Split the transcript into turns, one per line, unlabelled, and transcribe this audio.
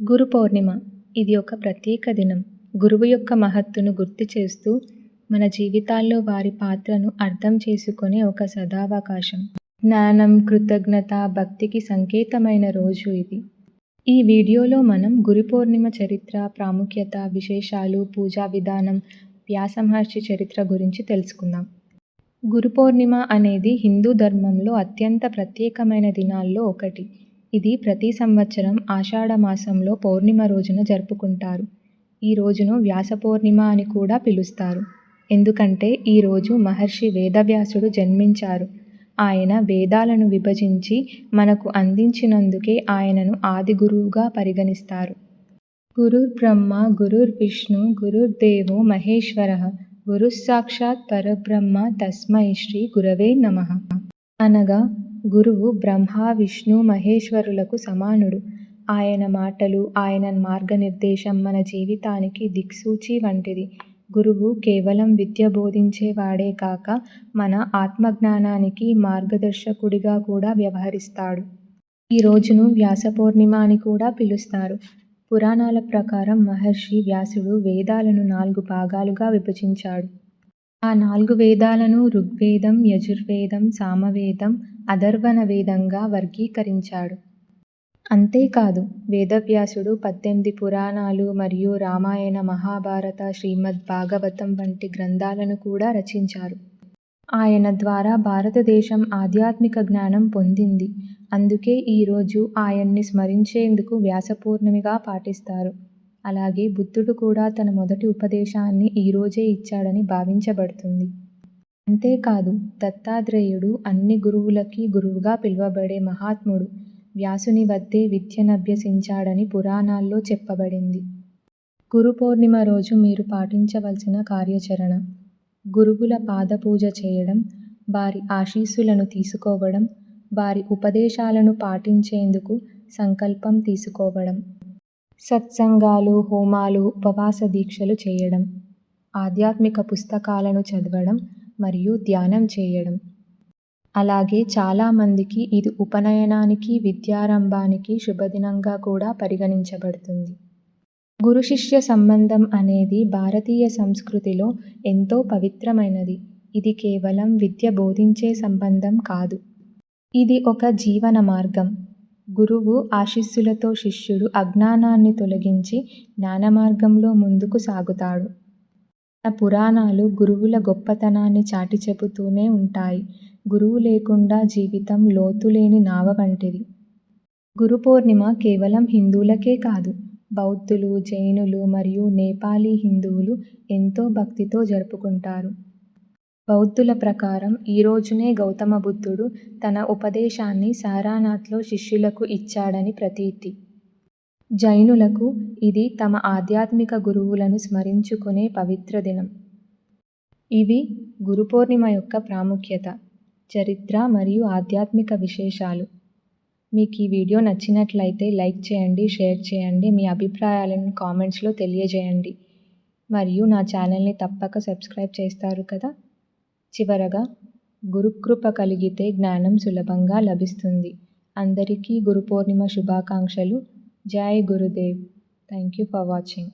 గురు పౌర్ణిమ. ఇది ఒక ప్రత్యేక దినం. గురువు యొక్క మహత్తును గుర్తు చేస్తూ మన జీవితాల్లో వారి పాత్రను అర్థం చేసుకునే ఒక సదావకాశం. జ్ఞానం కృతజ్ఞత భక్తికి సంకేతమైన రోజు ఇది. ఈ వీడియోలో మనం గురు పౌర్ణిమ చరిత్ర ప్రాముఖ్యత విశేషాలు పూజా విధానం వ్యాసమహర్షి చరిత్ర గురించి తెలుసుకుందాం. గురు పౌర్ణిమ అనేది హిందూ ధర్మంలో అత్యంత ప్రత్యేకమైన దినాల్లో ఒకటి. ఇది ప్రతి సంవత్సరం ఆషాఢ మాసంలో పౌర్ణిమ రోజున జరుపుకుంటారు. ఈ రోజును వ్యాస పౌర్ణిమ అని కూడా పిలుస్తారు. ఎందుకంటే ఈరోజు మహర్షి వేదవ్యాసుడు జన్మించారు. ఆయన వేదాలను విభజించి మనకు అందించినందుకే ఆయనను ఆది గురువుగా పరిగణిస్తారు. గురుర్ బ్రహ్మ గురుర్ విష్ణు గురుర్దేవో మహేశ్వర. గురుస్సాక్షాత్ పరబ్రహ్మ తస్మై శ్రీ గురవే నమ. అనగా గురువు బ్రహ్మ విష్ణు మహేశ్వరులకు సమానుడు. ఆయన మాటలు ఆయన మార్గనిర్దేశం మన జీవితానికి దిక్సూచి వంటిది. గురువు కేవలం విద్య బోధించేవాడే కాక మన ఆత్మజ్ఞానానికి మార్గదర్శకుడిగా కూడా వ్యవహరిస్తాడు. ఈ రోజును వ్యాస పౌర్ణిమ అని కూడా పిలుస్తారు. పురాణాల ప్రకారం మహర్షి వ్యాసుడు వేదాలను నాలుగు భాగాలుగా విభజించాడు. ఆ నాలుగు వేదాలను ఋగ్వేదం యజుర్వేదం సామవేదం అథర్వణ వేదంగా వర్గీకరించాడు. అంతేకాదు వేదవ్యాసుడు పద్దెనిమిది పురాణాలు మరియు రామాయణ మహాభారత శ్రీమద్ భాగవతం వంటి గ్రంథాలను కూడా రచించారు. ఆయన ద్వారా భారతదేశం ఆధ్యాత్మిక జ్ఞానం పొందింది. అందుకే ఈరోజు ఆయన్ని స్మరించేందుకు వ్యాసపూర్ణమిగా పాటిస్తారు. అలాగే బుద్ధుడు కూడా తన మొదటి ఉపదేశాన్ని ఈరోజే ఇచ్చాడని భావించబడుతుంది. అంతేకాదు దత్తాత్రేయుడు అన్ని గురువులకి గురువుగా పిలువబడే మహాత్ముడు వ్యాసుని వద్దే విద్యనభ్యసించాడని పురాణాల్లో చెప్పబడింది. గురు పౌర్ణిమ రోజు మీరు పాటించవలసిన కార్యాచరణ. గురువుల పాదపూజ చేయడం వారి ఆశీస్సులను తీసుకోవడం వారి ఉపదేశాలను పాటించేందుకు సంకల్పం తీసుకోవడం. సత్సంగాలు హోమాలు ఉపవాస దీక్షలు చేయడం ఆధ్యాత్మిక పుస్తకాలను చదవడం మరియు ధ్యానం చేయడం. అలాగే చాలామందికి ఇది ఉపనయనానికి విద్యారంభానికి శుభదినంగా కూడా పరిగణించబడుతుంది. గురు శిష్య సంబంధం అనేది భారతీయ సంస్కృతిలో ఎంతో పవిత్రమైనది. ఇది కేవలం విద్య బోధించే సంబంధం కాదు. ఇది ఒక జీవన మార్గం. గురువు ఆశీస్సులతో శిష్యుడు అజ్ఞానాన్ని తొలగించి జ్ఞానమార్గంలో ముందుకు సాగుతాడు. మన పురాణాలు గురువుల గొప్పతనాన్ని చాటి చెబుతూనే ఉంటాయి. గురువు లేకుండా జీవితం లోతులేని నావ వంటిది. గురు పౌర్ణిమ కేవలం హిందువులకే కాదు బౌద్ధులు జైనులు మరియు నేపాలీ హిందువులు ఎంతో భక్తితో జరుపుకుంటారు. బౌద్ధుల ప్రకారం ఈ రోజునే గౌతమ బుద్ధుడు తన ఉపదేశాన్ని సారానాథ్లో శిష్యులకు ఇచ్చాడని ప్రతీతి. జైనులకు ఇది తమ ఆధ్యాత్మిక గురువులను స్మరించుకునే పవిత్ర దినం. ఇవి గురు పూర్ణిమ యొక్క ప్రాముఖ్యత చరిత్ర మరియు ఆధ్యాత్మిక విశేషాలు. మీకు ఈ వీడియో నచ్చినట్లయితే లైక్ చేయండి షేర్ చేయండి మీ అభిప్రాయాలను కామెంట్స్లో తెలియజేయండి. మరియు నా ఛానల్ని తప్పక సబ్స్క్రైబ్ చేస్తారు కదా? చివరగా గురుకృప కలిగితే జ్ఞానం సులభంగా లభిస్తుంది. అందరికీ గురు పూర్ణిమ శుభాకాంక్షలు. జై Gurudev. Thank you for watching